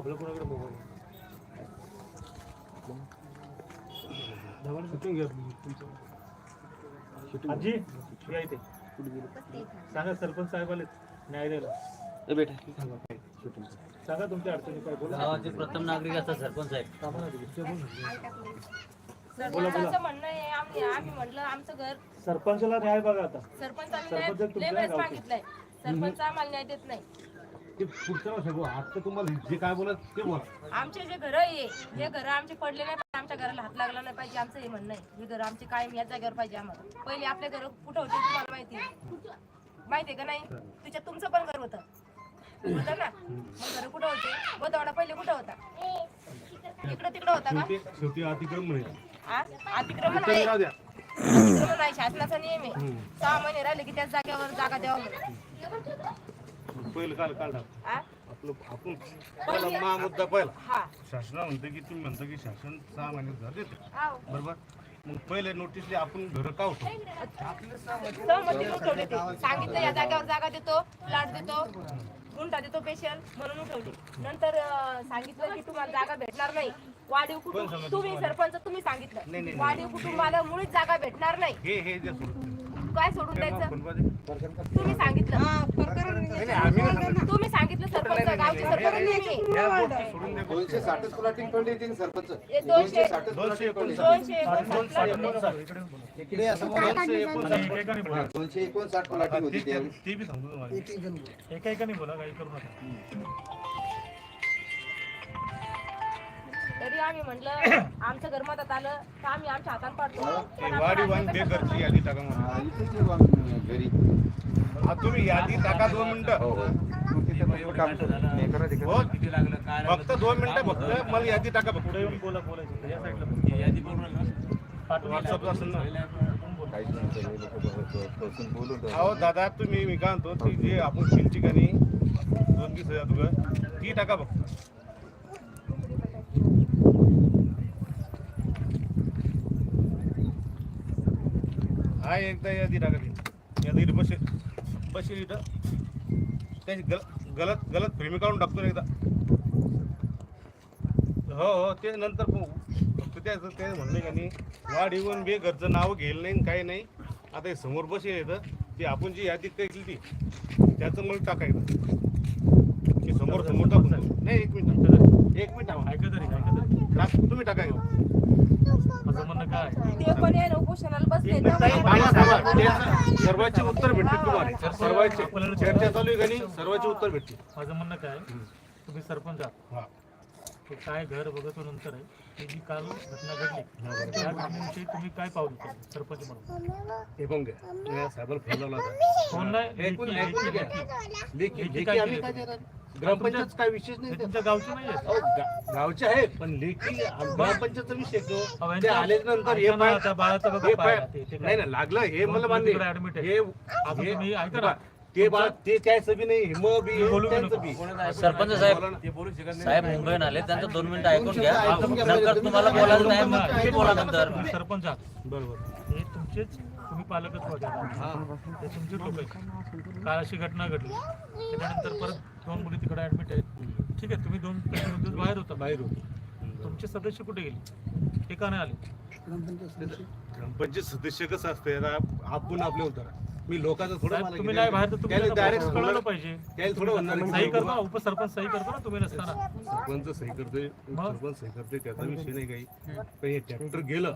आपलं कोणाकडे मोबाईल? सुटून घ्या तुमचं आजी या इथे. सांगा सरपंच साहेब आले न्याय द्यायला. सांगा. सांगा तुमच्या अडचणी काय बोला. गावाचे प्रथम नागरिक असतात सरपंच साहेब. सरपंचाचं म्हणणं आहे आम्ही आम्ही म्हटलं आमचं घर सरपंचाला न्याय बघा आता. सरपंच आम्ही सरपंच लय- तुमचं लय आहे वेळेस गावचे. मागितलंय सरपंच आम्हाला न्याय देत नाही. ते पुढचं सांगू आता तुम्हाला जे काय बोलत ते बोला. आमचे जे घर आहे हे घर आमचे पडले नाही पाहिजे आमच्या घराला हात लागला नाही पाहिजे आमचं हे म्हणणं आहे. हे घर आमचे कायम या जागेवर पाहिजे आम्हाला. पहिले आपले घर कुठं होते तुम्हाला माहिती आहे? माहिती आहे का नाही? त्याच्यात तुमचं पण घर होतं. होतं ना? मग घर कुठं होते? गोदावडा पहिले कुठं होता? इकडं तिकडं होता का? शेवटी शेवटी अतिक्रमण आहे आ? अतिक्रमण ते आहे. राहू द्या. अतिक्रमण आहे. शासनाचा नियम आहे. सहा महिने राहिले की त्याच जागेवर जागा द्यावा म्हणून. पहिलं काल? आपलं आपण पहिला मा मुद्दा पहिला. हा. शासना म्हणतं की तुम्ही म्हणता की शासन सहा महिन्यात घर देते आव. बरोबर? मग पहिले नोटीसले आपण घर का उठवले? ते सांगितलं या जागेवर जागा देतो प्लॉट देतो गुंठा देतो पेशल म्हणून उठवली. नंतर अं, सांगितलं की तुम्हाला जागा भेटणार नाही. वाढीव कुटुंब तुम्ही सरपंच तुम्ही नाही, नाही, सांगितलं नाही. वाढीव कुटुंबाला मुळीच जागा भेटणार नाही. हे हे जे सोडून काय सोडून द्यायचं. तुम्ही सांगितलं. नाही, नाही, आम्ही नाही सांगत. तुम्ही सांगितलं सरपंच गावचे सरपंच. दोनशे साठच प्लॉटिंग होती ना सरपंच. दोनशे साठच दोनशे एकोणसाठ. दोनशे दोन साठ एकोणसाठ. दोन साठ. इकडे बोला. तरी आम्ही म्हटलं आमचं घर मदत आलं तर आम्ही आमच्या हातात पण वाडी कसं बेघरची यादी टाका म्हणून. हा, हा, तुम्ही यादी टाका दोन मिनिटं. हे. हो. किती लागलं काय फक्त दोन मिनिटं फक्त मला यादी टाका फक्त. बोला बोला. यादी पूर्ण पाठवून व्हॉट्सअपला असेल ना. अहो दादा तुम्ही मी काय म्हणतो ती जे आपण तीन ठिकाणी दोन वीस हजार ती टाका फक्त. हा एकदा यादी टाका ती यादी बसे बसे इथं. त्याची गल गलत गलत फिल्मी काढून टाकतो ना एकदा. हो हो ते नंतर. फक्त त्याचं ते म्हणणं आहे का नाही वाढ येऊन बे घरचं नाव घेईल नाही आणि काही नाही. आता हे समोर बसेल येतं ते आपण जी यादी केली ती त्याचं मग टाकायचं. ते समोर समोर टाकून. नाही एक मिनिट. एक मिनिट थांबा. ऐका तरी ऐका तरी. टाक तुम्ही टाकायचं माझं म्हणणं काय आहे? ते पण उपोषणाला बसले सर्वांचे उत्तर भेटतील तुम्हाला. सर्वांचे चर्चा चालू आहे का नाही? सर्वांचे उत्तर भेटतील. माझं म्हणणं काय? तुम्ही सरपंच आहात. हा. ते काय घर बघतो नंतर आहे जी काल घटना घडली त्या घटनेविषयी तुम्ही काय पाऊल उचलले सरपंच म्हणून? हे पण घ्या. फोन लावला होता. फोन नाही लेखी- लेखी-. लेखी. काय केलं? ग्रामपंचायत काय विशेष नाही. तुमच्या गावचे नाही आहे अहो, गा- गावचे आहे पण लेखी ग्रामपंचायतचा विषय तो आल्याच्यानंतर हे ऐका ना, पाय- आता बाळाचं बघा हे पाय पाय- ते- ते काय? नाही ना लागलं हे मला मान्य तिकडे आहे. admit आहे. हे आता हे- तुम्ही ऐका ना. ते बाळ ते त्याचं बी नाही हिम बी मी बोलू त्यांचं नको. बी सरपंच साहेब साहेब मुंबईहून आले त्यांचं दोन मिनिटं ऐकून घ्या नंतर तुम्हाला टाइम तुम्ही बोला नंतर तुम्ही सरपंच आहात बरोबर हे तुमचेच तुम्ही पालकच वगैरे हे तुमचे लोक आहेत. काल अशी घटना घडली. त्याच्यानंतर परत दोन मुली तिकडे ऍडमिट आहेत. ठीक आहे तुम्ही दोन दिवस बाहेर होता. बाहेर होते. तुमचे सदस्य कुठे गेले? ते का नाही आले ग्रामपंचायत सदस्य कसं असते? आपण आपले होतं मी लोकांचं थोडं साहेब, मला तुम्ही नाही बाहेर तर तुम्ही त्याला आता डायरेक्ट कळवलं पाहिजे. त्याला थोडं म्हणणार सही नाही. करतो ना उपसरपंच सही करतो ना तुम्ही नसताना. सरपंच सही करतोय मग? सरपंच सही करतोय त्याचा विषय नाही काही. पण हे ट्रॅक्टर गेलं.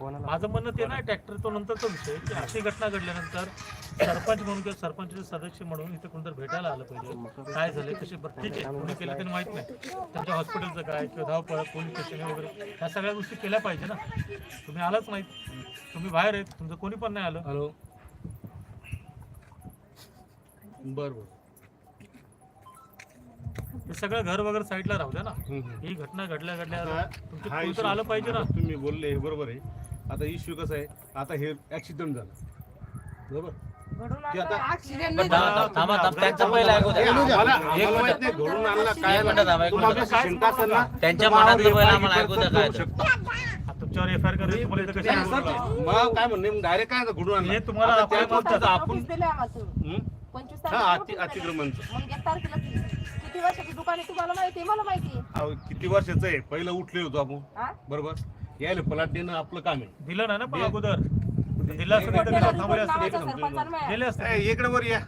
माझं म्हणणं ते नाही ट्रॅक्टर तो नंतरचा विषय की अशी घटना घडल्यानंतर सरपंच म्हणून किंवा सरपंचचे सदस्य म्हणून इथे कोणतरी भेटायला आलं पाहिजे. काय झालं कशी बरं ठीक आहे कोणी केलं त्यांनी माहीत नाही. त्यांच्या हॉस्पिटलचं काय किंवा धावपळ पोलीस स्टेशन वगैरे ह्या सगळ्या गोष्टी केल्या पाहिजे ना. तुम्ही आलाच नाहीत तुम्ही बाहेर आहेत तुमचं कोणी पण नाही आलं. हॅलो बर बर हे सगळं घर वगैरे साईडला राहू द्या ना. ही घटना घडल्या घडल्या तुमचं हा issue- आलं पाहिजे ना. आता तुम्ही बोलले हे बरोबर आहे. आता इश्यू कसं आहे? आता हे ऍक्सिडेंट झालं. बरोबर? घडून ते आता आणलं. पण थांबा थांबा थांबा त्यांचं पहिलं ऐकू हे द्या आम्हाला एक आम्हाला माहीत नाही मिनिट घडून आणला काय एक मिनिट थांबा, एक तुम्हाला मिनिट. जशी शंका असेल ना त्यांच्या तर मनातलं पहिलं आम्हाला ऐकू द्या काय शकतो. तुमच्यावर एफ आय आर करायची तुम्हाला इथं कशाला बोलवलं? मग काय म्हणणे डायरेक्ट काय घडून आणलं हे तुम्हाला आता गोष्टीचं आपण नोटीस दिली आम्हाला तुम्ही. हं? पंचवीस हा तारखेला अति नोटीस दिली. अतिक्रमणचं मग एक तारखेला किती वर्षाचं दुकान आहे तुम्हाला माहिती आहे मला माहिती आहे अहो, किती वर्षाचं आहे पहिलं उठले होतो आपण हा? बरोबर यायला पलाट देणं आपलं काम आहे दिलं नाही ना पण अगोदर दिलं असतं तर त्याला तिथं थांबले असते नावाचा सरपंचाला माहिती. गेले असते ए, इकडे वर या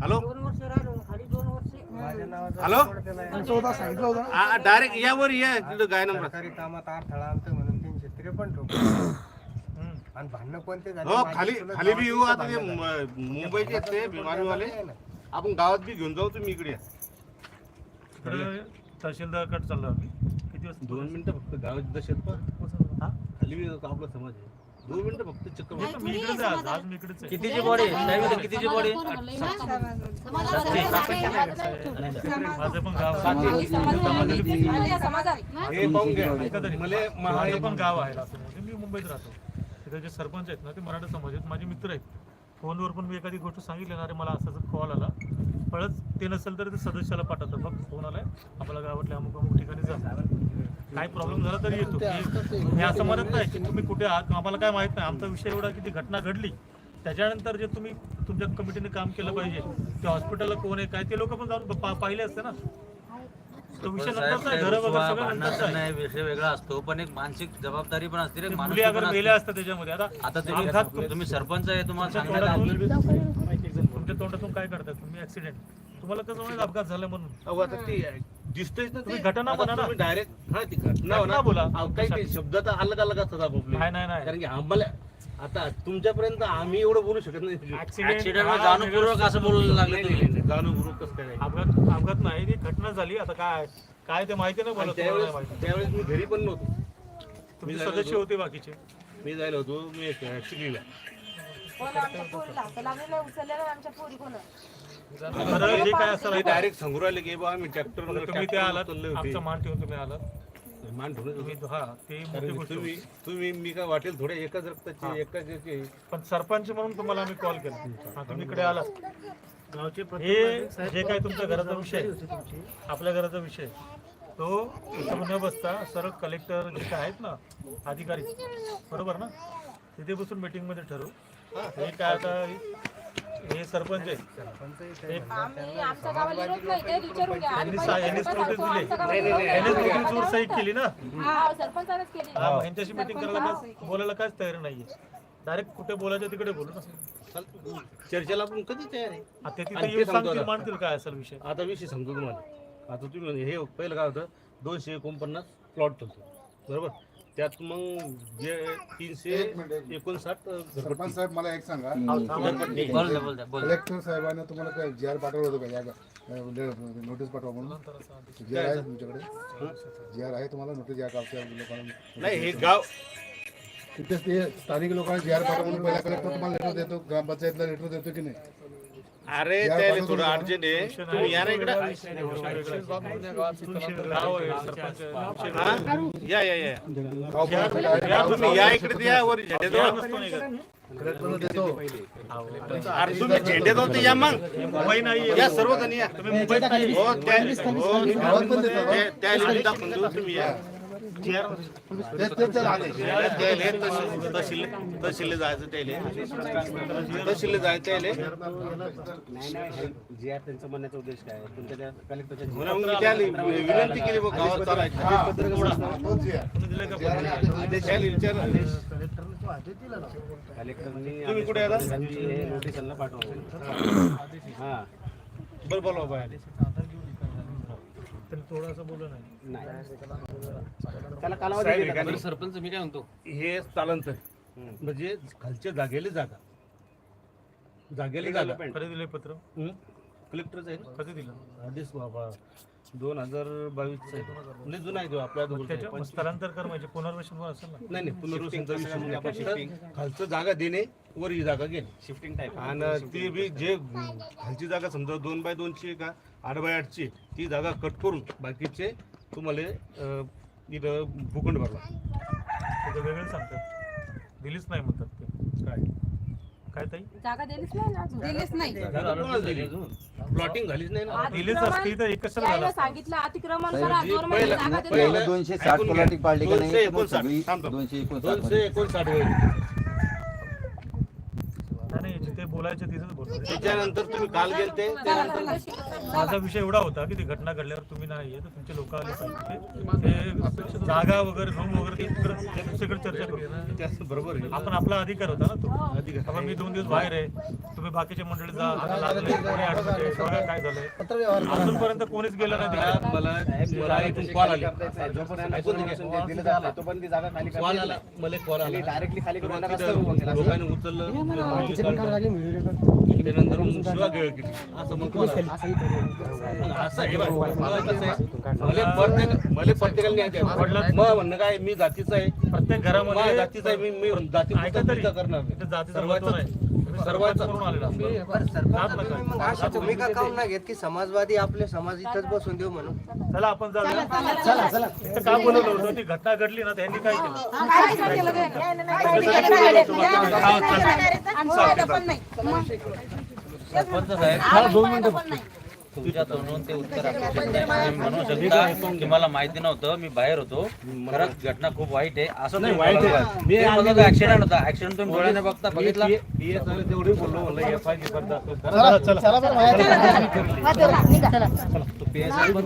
हॅलो हॅलो? डायरेक्ट या वर या काय नंबर. सरकारी कामात अडथळा आणतं म्हणून तीनशे त्रेपन्न ठोकले हम्म. आणि भांडणं कोणते झाले? हो खाली खाली बी येऊ आता ते. म- मुंबईचे आहेत ते बिमारीवाले आपण गावात बी घेऊन जाऊ तुम्ही इकडे या. इकडे तहसीलदारकडे चाललो आम्ही. किती वाजता दोन मिनिटं फक्त गावात दशेत हा? खाली बी आपला समाज आहे. दोन मिनिटं फक्त चक्कर मारा. मी इकडेच आहे आज. आज मी इकडेच आहे. कितीची बॉडी साहेब इथे कितीची बॉडी माझं पण गाव आहे. आम्ही समाजात- आम्ही या समाजात हे? पाहून घ्या. ऐका तरी. मले माझं पण गाव आहे लातूरमध्ये मी मुंबईत राहतो. तिथे जे सरपंच आहेत ना ते मराठा समाज आहेत. माझे मित्र आहेत. फोनवर पण मी एखादी गोष्ट सांगितली ना अरे मला असा कॉल आला. पळत ते नसेल तर ते सदस्याला पाठवतात बघ फोन आलाय. आपल्या गावातल्या अमुक अमुक ठिकाणी जा. काय प्रॉब्लेम झाला तरी येतो. मी- मी असं म्हणत नाही की तुम्ही कुठे आहात आम्हाला काय माहीत नाही. आमचा विषय एवढा की ती घटना घडली. त्याच्यानंतर जे तुम्ही तुमच्या कमिटीने काम केलं पाहिजे ते हॉस्पिटलला कोण आहे काय ते लोक पण जाऊन पा- पाहिले असते ना. तो विषय नंतरचा आहे. घरं वगैरे सगळं नंतरचा आहे. नाही विषय वेगळा असतो पण एक मानसिक जबाबदारी पण असते माणूस. असतात त्याच्यामध्ये. आता तुम्ही तुम्ही सरपंच आहे तुम्हाला सांगायला तुमच्या तोंडातून काय करतात तुम्ही ऍक्सिडेंट तुम्हाला कसं माहिती अपघात झाला म्हणून. अहो, आता ते दिसतंयच ना तुम्ही घटना म्हणा ना. डायरेक्ट हा ती घटना घटना बोला. अहो, काही शब्द तर अलग अलग असतात आपापले. नाही नाही नाही. कारण की आम्हाला आता तुमच्यापर्यंत आम्ही एवढं बोलू शकत नाही. ऍक्सिडेंट जाणूनपूर्वक असं बोलायला लागले नाही, तुम्ही. नाही, नाही, जाणूनपूर्वक कसं काय? नाही. अपघात अपघात नाही ती घटना झाली. आता काय काय ते माहिती नाही आणि मला तुम्हाला नाही त्यावेळेस माहिती. त्यावेळेस मी घरी पण नव्हतो. तुमचे झालो सदस्य होतो. होते बाकीचे. मी जायला होतो. मी कोण जे काय असेल. डायरेक्ट बा आम्ही ट्रॅक्टर तुम्ही ते आलात आमचा मान ठेवून तुम्ही आलात. मान ठेवून तुम्ही हा ते मोठी कारण की गोष्ट तुम्ही तुम्ही मी काय वाटेल थोडे एकाच रक्ताचे एकाच याचे. पण सरपंच म्हणून तुम्हाला आम्ही कॉल. केला तुम्ही इकडे आलात. हे जे काय तुमच्या घराचा विषय आहे, आपल्या घराचा विषय तो न बसता सरळ कलेक्टर जे काय आहेत ना अधिकारी. बरोबर ना? तिथे बसून मीटिंगमध्ये ठरवू. हे काय आता हे सरपंच आहेत एक आम्ही आमच्या गावाला येत नाही ते विचारून घ्या. यांनी आणि सा- पहिले यांनीच सरपंच नोटीस आमच्या दिली. गावाला येत नाही. यांनीच नोटीसवर सही केली ना? हा, सरपंचानेच केली. हा, मग यांच्याशी मीटिंग करायला काय बोलायला काहीच तयारी नाहीये. डायरेक्ट कुठे बोलायचं तिकडे बोलू ना. चाल- चर्चेला आपण कधी तयार आहे? आता ते आणि तिथे ते येऊन सांगतो सांगतील. मांडतील काय असेल विषय. आता विषय सांगतो तुम्हाला. आता तुम्ही हे पहिलं काय होतं? दोनशे एकोणपन्नास प्लॉट होतो बरोबर? त्यात मग जे तीनशे एकोणसाठ सरपंच साहेब मला एक सांगा. बोल बोल बोल. कलेक्टर साहेबांना तुम्हाला काय जी आर पाठवलं होतं का? या नोटीस पाठवा म्हणून. जी आर आहे तुमच्याकडे? जी आर आहे तुम्हाला नोटीस या गावच्या लोकांना नाही हे गाव तिथेच ते स्थानिक लोकांना जी आर पाठवा म्हणून पहिला कलेक्टर तुम्हाला लेटर देतो ग्रामपंचायतला लेटर देतो की नाही? अरे त्याला पाठवतो थोडं. अर्जंट आहे तुम्ही या ना इकडं. हा? या या या. तुम्ही या इकडे ते या वर देतो अरे तुम्ही झेंड्याजवळ तर या मग मुंबई नाही या सर्वजण या तुम्ही मुंबईत हो त्या हो, त्या- लिहून दाखवून तुम्ही या तहसील जायचं त्याले तहसील जायचं त्याले जी आर त्यांचं म्हणण्याचा उद्देश काय? तुमच्या त्या कलेक्टरच्या विनंती केली बघ गावात चालायचं कलेक्टरनी कुठे? हे नोटीस पाठवा हा बरं बोलवा बाय त्यांनी थोडंसं बोलू नाही नाही त्याला कालावधी देतात आम्ही. सरपंच मी काय म्हणतो? हे स्थलांतर म्हणजे खालच्या जागेला जागा. जागेला जागा. कधी दिले पत्र? कलेक्टरच आहे ना? कधी दिलं? आधीच बाबा दोन हजार बावीसचा आहे. म्हणजे जुना आहे तो आपल्या अगोदरचा आहे. त्याच्या स्थलांतर कर म्हणजे पुनर्वसन पण असेल ना? नाही नाही पुनर्वसनचा विषय नाही. फक्त खालचं जागा देणे वर ही जागा घेणे. शिफ्टिंग टाईप आणि ते बी जे खालची जागा समजा दोन बाय दोनची का आठ बाय आठची ती जागा कट करून बाकीचे तुम्हाला इथं भूखंड भरला ते वेगळं सांगतात दिलीच नाही म्हणतात ते काय काय ताई जागा दिलीच नाही ना अजून. दिलीच नाही जागा कोणाला दिली प्लॉटिंग झालीच नाही ना दिलीच असती तर एक कशाला झालं असतं? सांगितलं अतिक्रमण करा जी दोन महिने पहिलं- जागा दिली पहिलं- नाही. दोनशे साठ ऐकून घ्या. पलाटी पाडली का नाही दोनशे एकोणसाठ. सगळी थांब, थांब. दोनशे एकोणसाठ दोनशे बोलायचं तिथंच बोलतो त्याच्यानंतर तुम्ही काल गेलते माझा विषय एवढा होता की ती घटना घडल्यावर तुम्ही नाही तर तुमचे लोक आले ते जागा वगैरे रूम वगैरे ते तिकडे- चर्चा करू बरोबर आपण आपला अधिकार होता ना तो अधिकार मी दोन दिवस बाहेर आहे तुम्ही बाकीचे मंडळी जा आता लागले कोणी अडकले सगळं काय झालंय अजूनपर्यंत कोणीच गेलं नाही मला- कॉल आला मला कॉल आला डायरेक्टली खाली लोकांनी उचललं मला मग म्हणणं काय मी जातीचा आहे प्रत्येक आहे मी मी जाती करणार इथं आहे. करून घेत की समाजवादी आपले समाज इथंच बसून देऊ म्हणून चला आपण काम इथं का बोलवलं होतं ती घटना घडली ना त्यांनी काय केलं नाही सरपंच मला माहिती नव्हतं मी बाहेर होतो खरंच घटना खूप वाईट आहे असं नाही वाईट ऍक्सिडेंट होता ऍक्सिडेंट तुम्ही डोळ्याने बघता बघितला तेवढी बोललो एफ आय तू